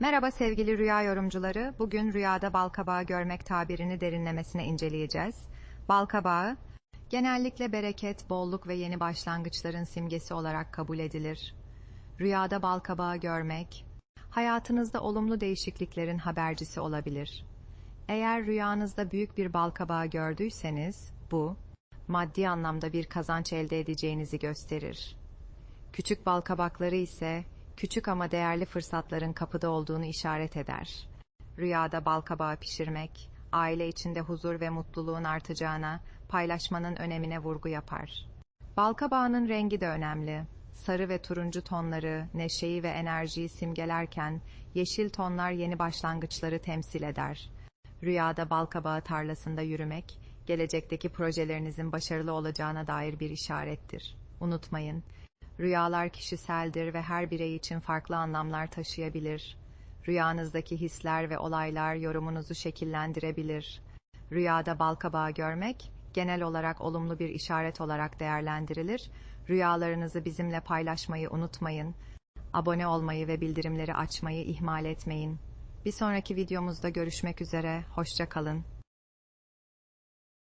Merhaba sevgili rüya yorumcuları. Bugün rüyada balkabağı görmek tabirini derinlemesine inceleyeceğiz. Balkabağı, genellikle bereket, bolluk ve yeni başlangıçların simgesi olarak kabul edilir. Rüyada balkabağı görmek, hayatınızda olumlu değişikliklerin habercisi olabilir. Eğer rüyanızda büyük bir balkabağı gördüyseniz, bu, maddi anlamda bir kazanç elde edeceğinizi gösterir. Küçük bal kabakları ise küçük ama değerli fırsatların kapıda olduğunu işaret eder. Rüyada bal kabağı pişirmek, aile içinde huzur ve mutluluğun artacağına, paylaşmanın önemine vurgu yapar. Bal kabağının rengi de önemli. Sarı ve turuncu tonları, neşeyi ve enerjiyi simgelerken, yeşil tonlar yeni başlangıçları temsil eder. Rüyada bal kabağı tarlasında yürümek, gelecekteki projelerinizin başarılı olacağına dair bir işarettir. Unutmayın, Rüyalar kişiseldir ve her birey için farklı anlamlar taşıyabilir. Rüyanızdaki hisler ve olaylar yorumunuzu şekillendirebilir. Rüyada balkabağı görmek, genel olarak olumlu bir işaret olarak değerlendirilir. Rüyalarınızı bizimle paylaşmayı unutmayın. Abone olmayı ve bildirimleri açmayı ihmal etmeyin. Bir sonraki videomuzda görüşmek üzere, hoşça kalın.